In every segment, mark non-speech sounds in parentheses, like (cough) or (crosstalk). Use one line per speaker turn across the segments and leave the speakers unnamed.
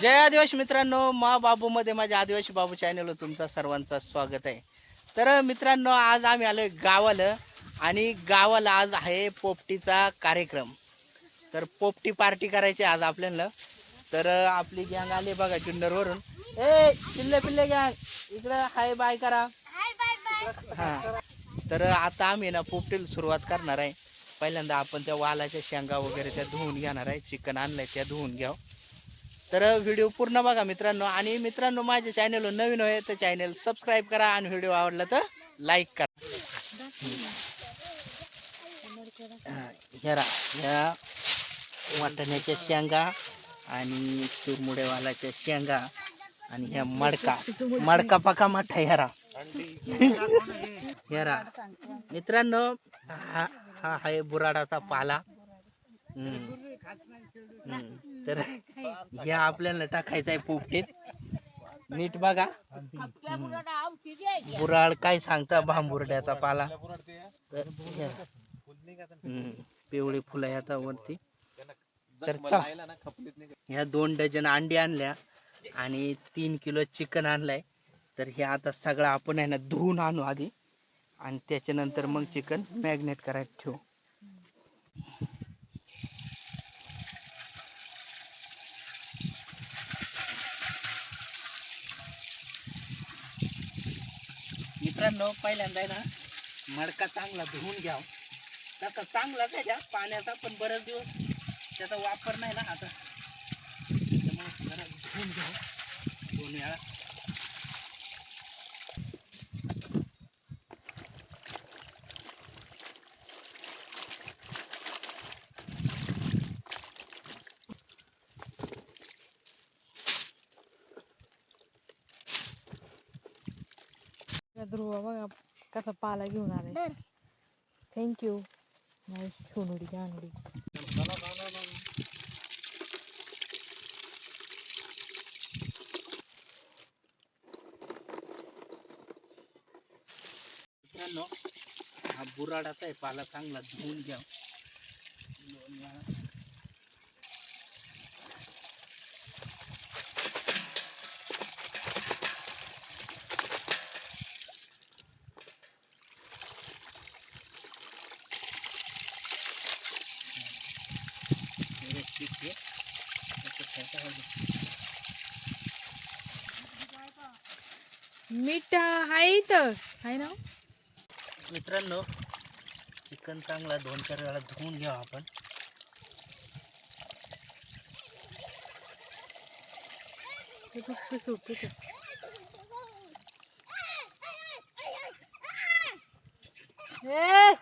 जय आदिवासी मित्रांनो मा बाबू मध्ये माझ्या आदिवासी बाबू चॅनलवर तुमचं सर्वांचं स्वागत आहे. तर मित्रांनो आज आम्ही आलोय गावाला आणि गावाला आज आहे पोपटीचा कार्यक्रम. तर पोपटी पार्टी करायची आज आपल्याला. तर आपली गँग आली बघा जुन्नरवरून. ए पिल्ले पिल्ले गँग इकडं हाय बाय करा. हा. तर आता आम्ही ना पोपटीला सुरुवात करणार आहे. पहिल्यांदा आपण त्या वालाच्या शेंगा वगैरे त्या धुवून घेणार आहे. चिकन आणलंय त्या धुवून घ्याव. तर व्हिडिओ पूर्ण बघा मित्रांनो. आणि मित्रांनो माझ्या चॅनलवर नवीन आहे तर चॅनल सबस्क्राईब करा आणि व्हिडिओ आवडला तर लाईक करा. हा, ह्या ह्या वाटाण्याच्या शेंगा आणि चुरमुडेवालाच्या शेंगा आणि ह्या मडका. मडका पका मठा ह्यारा (laughs) ह्यारा मित्रांनो हा हा आहे बुराडाचा पाला हम्म. हम्म. तर ह्या आपल्याला टाकायचा आहे पोपटीत नीट बघा बुराड काय सांगता भांबुर्ड्याचा पाला तर ह्या. हम्म. पिवळी फुलं येतात वरती तर चला. ह्या दोन डझन अंडी आणल्या आणि तीन किलो चिकन आणलंय तर हे आता सगळं आपण आहे ना धुवून आणू आधी आणि त्याच्यानंतर मग चिकन मॅग्नेट करायला ठेवू. मित्रांनो पहिल्यांदा ना मडका चांगला धुवून घ्याव. तसा चांगला त्याच्या पाण्याचा पण बरेच दिवस त्याचा वापर नाही ना आता. त्यामुळे जरा धुवून घ्याव. दोन वेळा.
ध्रुव बघा कसा पाला घेऊन आलाय. थँक्यू माझी सोनुडी जानडी
मित्रांनो हा बुराडाचा आहे पाला चांगला धुवून घ्या दोन वेळा. व्यवस्थित घे. त्याच्यात ठेवायचं आहे.
मीठ आहे इथं. आहे ना?
मित्रांनो चिकन चांगला दोन चार वेळा धुवून घ्यावा आपण.
सुटते ते. ए!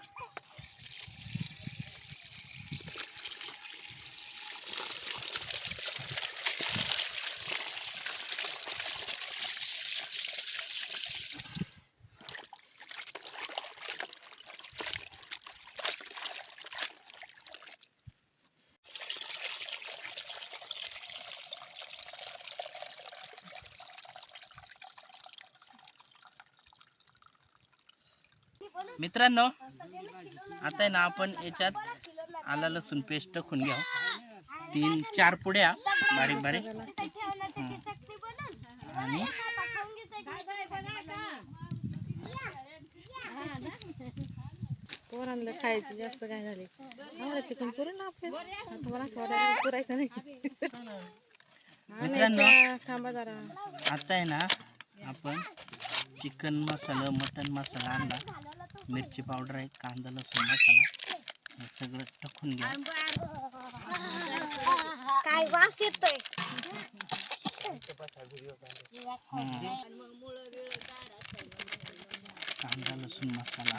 मित्रांनो आता ना आपण याच्यात आला लसूण पेस्ट टाकून घ्या तीन चार पुड्या बारीक बारीक. आणि?
पोरांना खायचं जास्त काय झाले. चिकन पुरण पुरायचं नाही.
मित्रांनो. आता आहे ना आपण चिकन मसाला मटन मसाला आणला. मिरची पावडर आहे कांदा लसूण मसाला. हे सगळं टाकून घ्या.
काय वास येतोय.
हं. कांदा लसूण मसाला.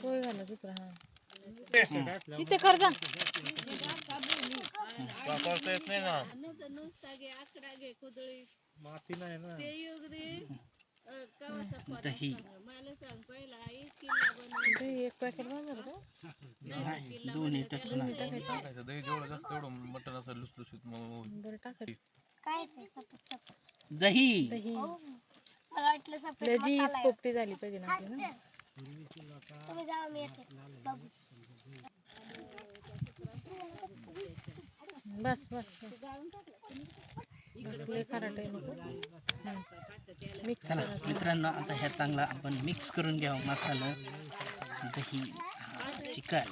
पोय घाला दुसरा हा. तिथे कर जा.
दही।
दही एक पॅकेट दही टाकायचं
दही जेवढं जास्त तेवढं मटण असं लुसलुशीत मग
बरं टाकायचं
काय ते सपक सपक
दही।
दही।
मला वाटलं सपक
लजीज
मसाला आहे.
पोपटी झाली पाहिजे ना आपली ना
तुम्ही जावा मी येते. बघू.
बस बस बस.
चला मित्रांनो आता ह्या चांगला आपण मिक्स करून घ्यावं मसाला. दही चिकन.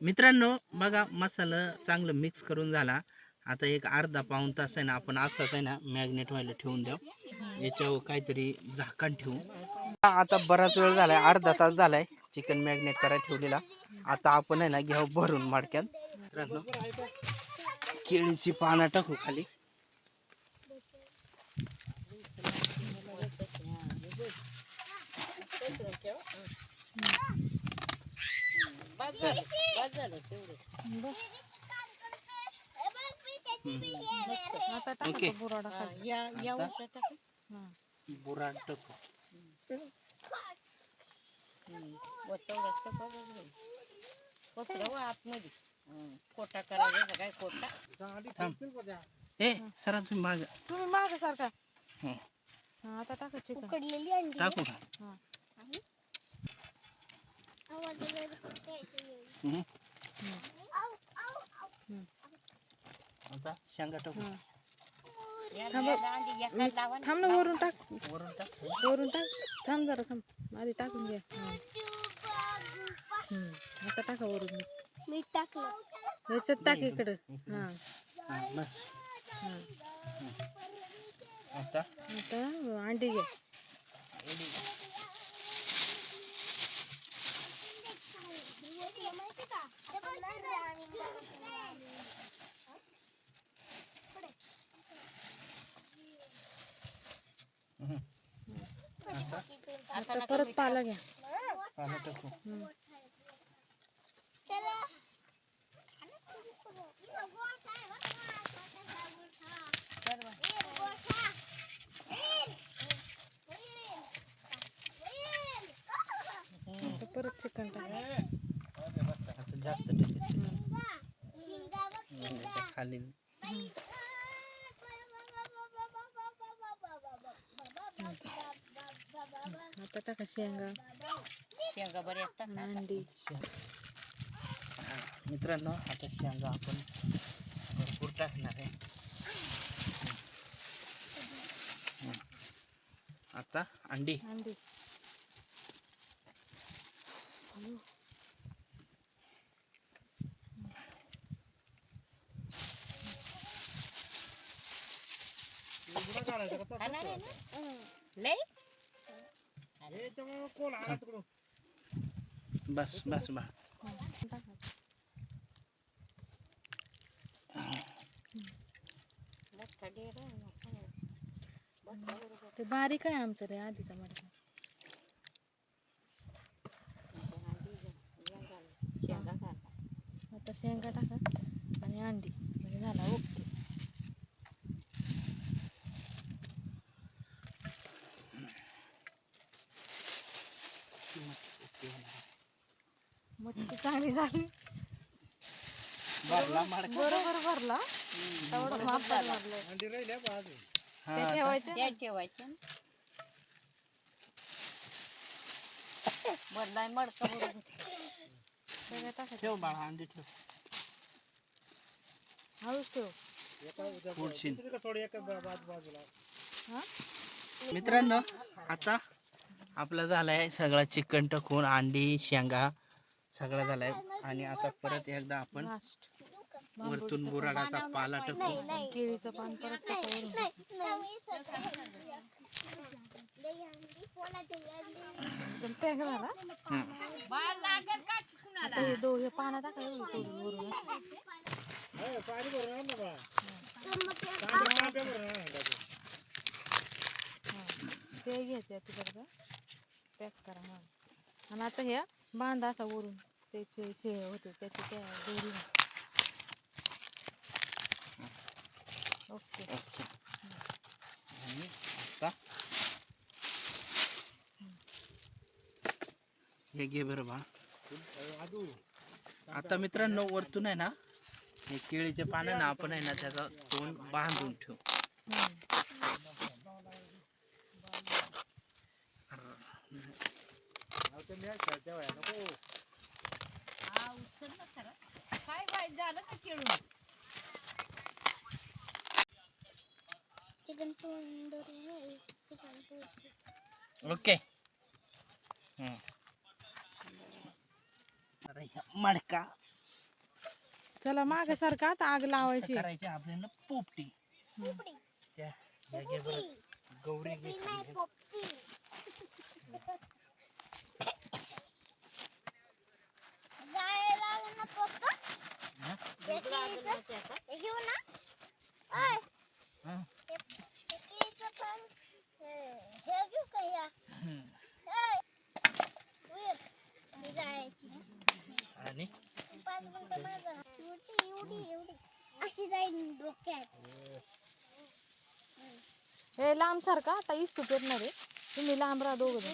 मित्रांनो बघा मसाला चांगलं मिक्स करून झाला. आता एक अर्धा पाऊण तास आहे ना आपण असं आहे ना मॅग्नेट व्हायला ठेवून द्या याच्यावर काहीतरी झाकण ठेवू आता बराच वेळ झालाय अर्धा तास झालाय. चिकन मॅग्नेट करायला ठेवलेला. आता आपण आहे ना घ्यावं भरून माडक्यात. मित्रांनो केळीची पानं टाकू खाली.
बस आता? हा.
ए सरा तुम्ही माग.
तुम्ही माग सारखा. आता टाका चिकन.
उकडलेली अंडी.
टाकू का?
हा.
आवाज.
आता? शेंगा टाकू.
हा. थांब ना वरून टाक.
वरून टाक.
वरून टाक. थांब जरा थांब. आधी टाकून घ्या हा. हम्म. आता टाका वरून मीठ.
मीठ टाकलं
ह्याच्यात टाक इकडं हा
हा, बस.
हा
आता
आता अंडी घ्या
हम्म. आता
आता परत पाला घ्या.
टाकू
हम्म.
चला
आता परत चिकन टाका
आता जास्त टाकायचं याच्या खाली
टाका शेंगा अंडी
हा, मित्रांनो आता शेंगा आपण भरपूर टाकणार आहे. आता अंडी.
अंडी.
बस बस बस
टाका ते बारीक आहे आमचं रे आधीचा मडका आता शेंगा टाका आणि अंडी म्हणजे झाला ओके झाली.
भरला मडका.
बरोबर भरला. तेवढं मापात भरलं
हा,
ते
आता
ठेवायचं
ठेवायचे
सगळं टाकायचं.
ठेव बाळा अंडी ठेव.
हळूच ठेव.
पुढशील
हा?
मित्रांनो आता आपला झालाय सगळा चिकन टाकून अंडी शेंगा. सगळा झालाय. आणि आता परत एकदा आपण वरतून बुराडाचा पाला टाकू.
केळीचं पान परत टाका. हे पानं. हा. ते घ्यायचे तिकडचं पॅक करा हा आणि आता ह्या बांधा असा वरून. त्याचे शे होते त्याचे त्या दोरी ओके.
हे घे बरं बा. आता मित्रांनो वरतून आहे ना हे केळीचे पानं ना आपण आहे ना त्याचा तोंड बांधून ठेवू
हम्म.
चिकन तंदुरी नाही चिकन तंदुरी
ओके. हम्म. आता ह्या मडका.
चला मागे सारखा आता आग लावायची.
करायची आपल्याला पोपटी. त्या घे बरं. गौरी घे
पोपटी जायला लागलं ना पप्पा
हा?
हे केळीचं- हे घेऊ ना. ओय,
हा.
घेऊ का मी जायची.
आणि?
पाच मिनिटं माझं एवढी एवढी एवढी अशी जाईन डोक्यात.
हे लांब सारखा आता इस्तू पेटणार आहे. तुम्ही लांब राहा दोघ जण.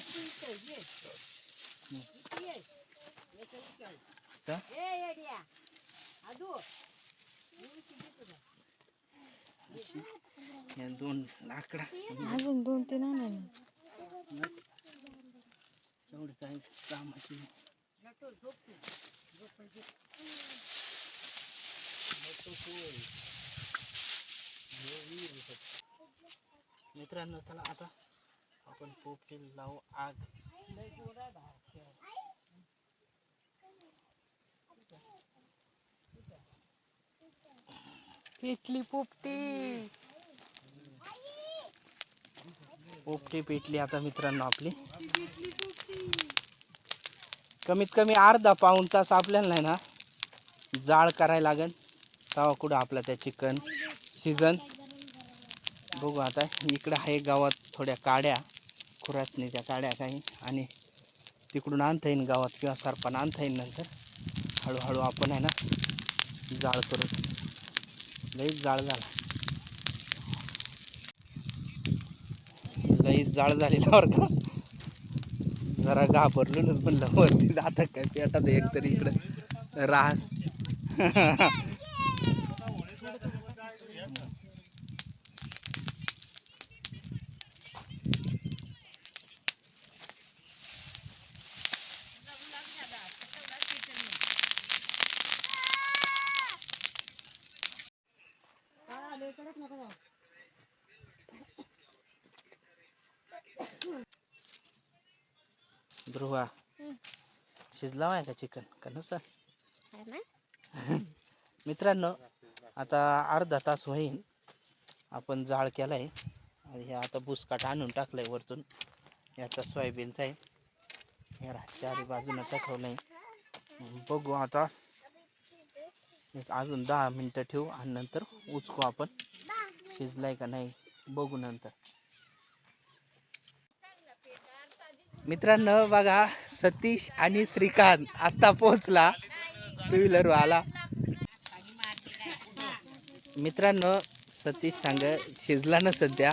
दोन लाकडा
अजून दोन तीन आणा ना.
तेवढी काही कामाची. मित्रांनो चला आता आपण पोपटी लावू आग
पेटली पोपटी.
पोपटी पेटली आता मित्रांनो आपली. कमीत कमी अर्धा पाऊण तास आपल्याला नाही ना जाळ करायला लागेल. तेव्हा कुठं आपला त्या चिकन सीझन. बघू आता इकडं आहे गावात थोड्या काड्या. खुरासणीच्या काड्या काही. आणि तिकडून आणता येईन गावात किंवा सरपण आणता येईन नंतर. हळूहळू आपण आहे ना जाळ करू. लईच जाळ झाला. लईच जाळ झालेला बरं का. जरा घाबरलोच म्हणलं वरती आता काय पेटात एक तरी इकडं. राह (laughs) ध्रुवा
हम्म.
शिजला आहे का चिकन का नसतं?
ना. (laughs)
मित्रांनो आता अर्धा तास होईल आपण जाळ केलाय. आणि हे आता बुसकाट आणून टाकलाय वरतून. याचा सोयाबीनचा आहे. हे चारी बाजूनं टाकवलंय. बघू आता. एक अजून दहा मिनिटं ठेवू आणि नंतर उचकू आपण. शिजलाय का नाही बघू नंतर. मित्रांनो बघा सतीश आणि श्रीकांत आता पोहोचला. टू व्हीलर आला. मित्रांनो सतीश सांग शिजला ना सध्या.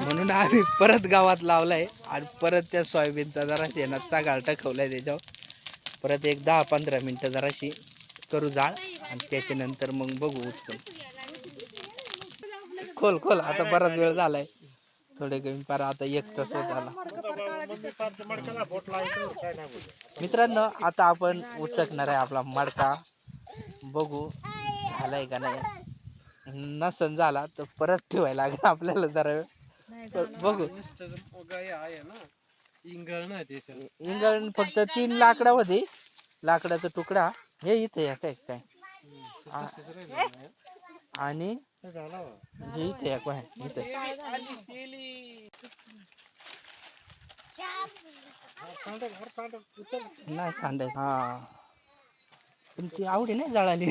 म्हणून आम्ही परत गावात लावलाय आणि परत त्या सोयाबीनचा जरा शेणाचा गाळ टाकवलाय त्याच्यावर. परत एक दहा पंधरा मिनटं जराशी करू जाळ आणि त्याच्यानंतर मग बघू उत्तम. खोल खोल आता बराच वेळ झालाय. थोडे कमी पार आता एक तास होत आला. मित्रांनो आता आपण उचकणार आहे आपला मडका. बघू झालाय का नाही. नसन झाला तर परत ठेवायला लागेल आपल्याला जरा वेळ. बघू.
आहे ना इंगळ नाही त्याच्यात
इंगळ फक्त तीन लाकडा होती लाकडाचा तुकडा. हे इथे एक आहे काय? आ- आणि हे इथे एक आहे इथे. नाही सांडाय हा. तुमची आवडी नाही जळाली.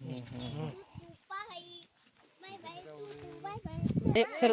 हम्म, हम्म.
बाय बाय बाय बाय
ए, सर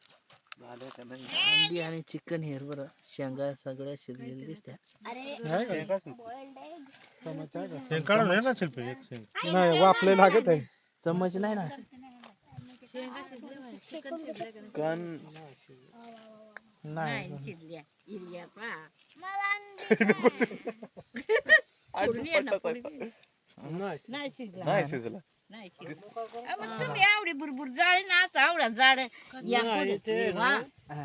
अंडी
आणि चिकन हेर बरं शेंगा सगळ्या शिजलेल्या दिसत्या.
नाही वापले लागत आहे.
चमच नाही ना?
शेंगा शिजले म्हणे. चिकन शिजलं का नाही?
कण
नाही.
अंडी (laughs)
नाही शिजला
तुम्ही आवडी बुरबुर जाळे ना असं आवडा जाड. या
नाही, ते ना,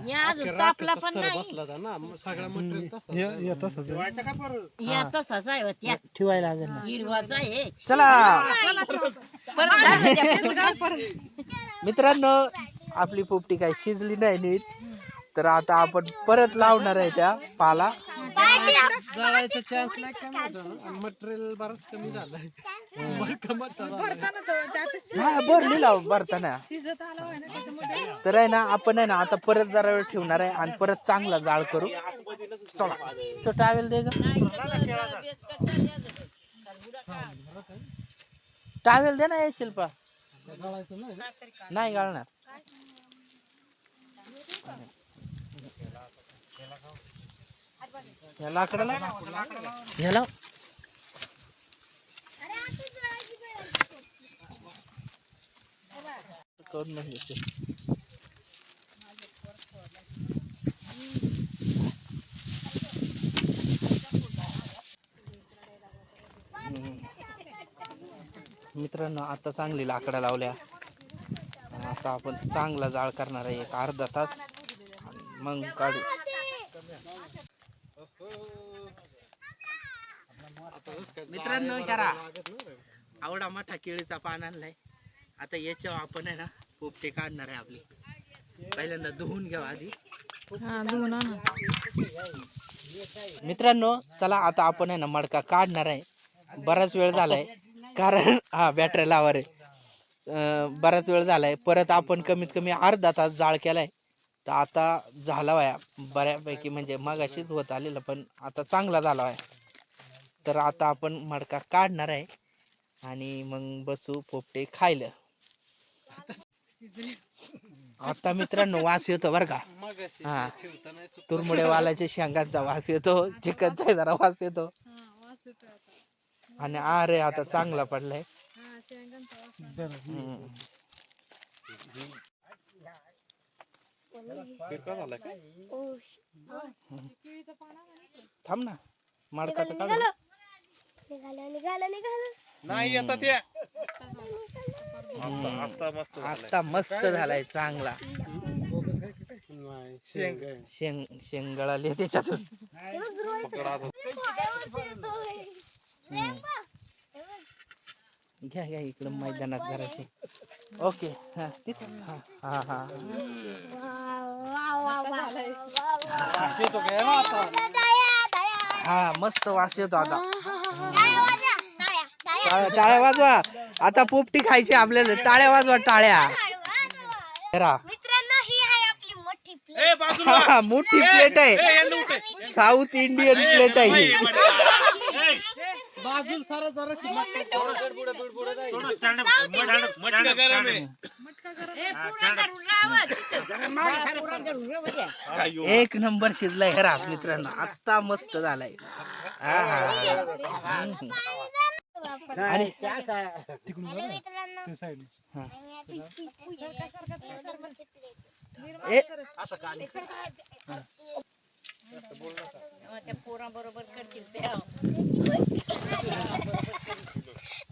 या अजून
अख्ख्या
तापला
रात्रीचा
पण
स्तर
नाही.
बसला होता ना मग सगळा मटेरियल
या तसाच आहे. होत, या
ठेवायला लागेल ना.
हिरवाच आहे.
चला.
परत झालं त्या परत.
मित्रांनो आपली पोपटी काय शिजली नाही नीट. तर आता आपण परत लावणार आहे त्या पाला.
जळायचा चान्स नाही कमी होता मटेरियल बरंच कमी झालंय.
हा भरली लाव भरताना
शिजत आला होय ना त्याच्यामध्ये
तर आहे ना आपण आहे ना आता परत जरा वेळ ठेवणार आहे आणि परत चांगला जाळ करू. चला तो टावेल दे टावेल दे ना हे शिल्पा.
नाही?
गाळणार. या लाकडाला? ह्याला? करून मित्रांनो आता चांगली लाकडं लावल्या. आता आपण चांगला जाळ करणार आहे एक अर्धा तास. मग काढू. मित्रांनो ह्या आवडा मोठा केळीचा पान आणलाय. आता याच्यावर आपण आहे ना पोपटे काढणार आहे आपली. पहिल्यांदा धुवून घ्यावा आधी.
हा.
मित्रांनो चला आता आपण आहे ना मडका काढणार आहे. बराच वेळ झालाय. कारण हा बॅटरी लावर आहे अं, बराच वेळ झालाय. परत आपण कमीत कमी अर्धा तास जाळ केलाय. तर आता झाला वाया. बऱ्यापैकी म्हणजे मगाशीच होत आलेलं पण आता चांगला झाला आहे तर आता आपण मडका काढणार आहे. आणि मग बसू पोपटे खायला. आता मित्रांनो वास येतो बरं का. हा. तुरमुडे वालाच्या शेंगांचा वास येतो. चिकनचा जरा वास येतो.
हा वास येतोय आता
आणि अरे आता चांगला पडलाय
हा.
थांब ना. मडका तर काढू
निघालं निघालं निघालं निघालं
नाही ते. आता मस्त झालंय.
आता मस्त झालाय चांगला
नाही शेंग आहे.
शेंग शेंग गळाली त्याच्यातून
पकड आता.
हम्म. घ्या घ्या इकडं मैदानात जराशी ओके हा तिथं हा हा हा
वास येतो काय ना आता
हा मस्त वास येतो आता टाळ्या वाजवा. आता पोपटी खायची आपल्याला. टाळ्या वाजवा टाळ्या. करा
मित्रांनो ही आहे आपली मोठी प्लेट
हा, मोठी प्लेट आहे. साऊथ इंडियन प्लेट आहे ही. एक नंबर शिजलाय खरा मित्रांनो. आता मस्त झालाय. हा, हा. आणि हा.
ही.
ए
त्या करतील त्या.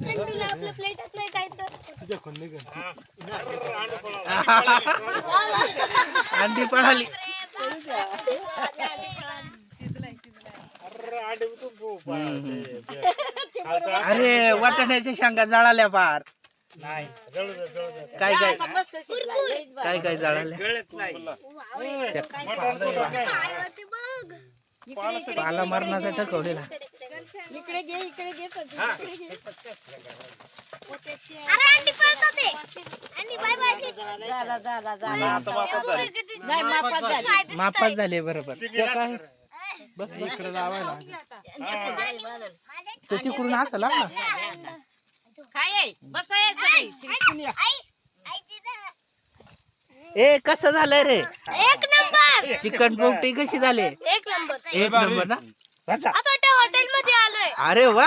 थंडीला आपल्या प्लेटात नाही जायचं.
तुझ्या (laughs)
अंडी पळाली. (laughs) अरे वाटाण्याच्या शेंगा जळाल्या फार. काय काय. काय काय जळाल्या?
ते बघ
इकडे इकडे
पाला मरणाचा टकवलेला
इकडे घे इकडे घे सगळं.
अरे अंडी पळतात. ते अंडी बाय बाय
झाला झाला झाला
आता वापस झाली.
नाही मापात झाली.
बरोबर. काय बस
इकडे लावायला.
तो तिकडून असं लाव ना.
काय
ए कसं झालंय रे?
एक नंबर.
चिकन पोपटी कशी झाले?
एक नंबर.
एक नंबर ना?
हॉटेल मध्ये आलोय.
अरे वा.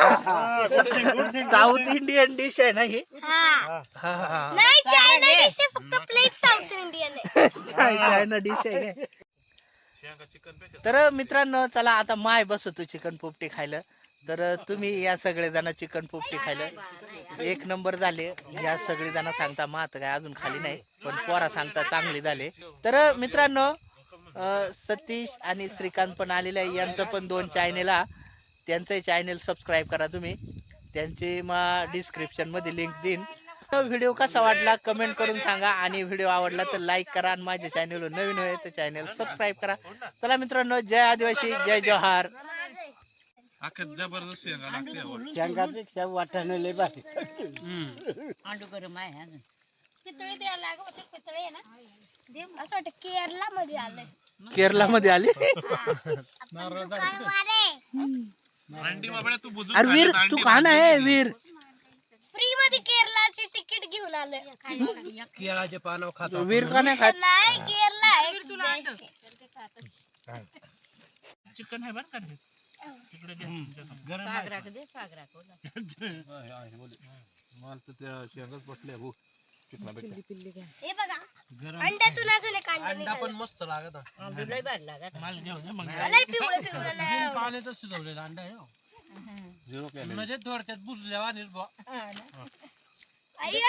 साऊथ इंडियन डिश आहे. ना ही?
हा.
हा, हा.
नाही चायना डिश आहे फक्त प्लेट साऊथ इंडियन आहे.
चाय- चायना डिश आहे. तर मित्रांनो चला आता माय बसतो चिकन पोपटी खायला. तर तुम्ही या सगळे जण चिकन पोपटी खायला. एक नंबर झाले. या सगळे जण सांगता मा काय अजून खाली नाही. पण पोरा सांगता चांगले झाले. तर मित्रांनो सतीश आणि श्रीकांत पण आलेले आहे. यांचं पण दोन चॅनेल हा त्यांचंही चॅनेल सबस्क्राईब करा तुम्ही. त्यांची मग डिस्क्रिप्शनमध्ये लिंक देईन. (laughs) व्हिडिओ कसा वाटला कमेंट करून सांगा. आणि व्हिडिओ आवडला तर लाईक करा आणि माझ्या चॅनलवर नवीन होय तर चॅनल सबस्क्राईब करा. चला मित्रांनो जय आदिवासी जय जवाहर.
शेंगापेक्षा वाटाणे लय भारी.
अंडू गरम आहे अजून.
पितळी द्यायला लागत होते पितळी आहे ना. असं वाटतं केरला मध्ये आलंय
केरला मध्ये आले अरे वीर तू आहे वीर.
फ्री मध्ये केरलाची तिकीट घेऊन
केळाचे खातो
वीर का नाही खात
नाही केरला एक देश आहे.
चिकन आहे बरं का? तिकडे
बोला.
हे. बघा अंड्यातून अजून एक अंडा
अंडा पण. मस्त लागत.
अंडू लय भारी लागत.
माल घेऊन जा मग.
लय पिवळं पिवळं नाही आवडत.
पाण्याचं शिजवलेलं अंडा आहे हो. म्हणजे थोडक्यात बुजल्यावर आणि बुवा.
Ahí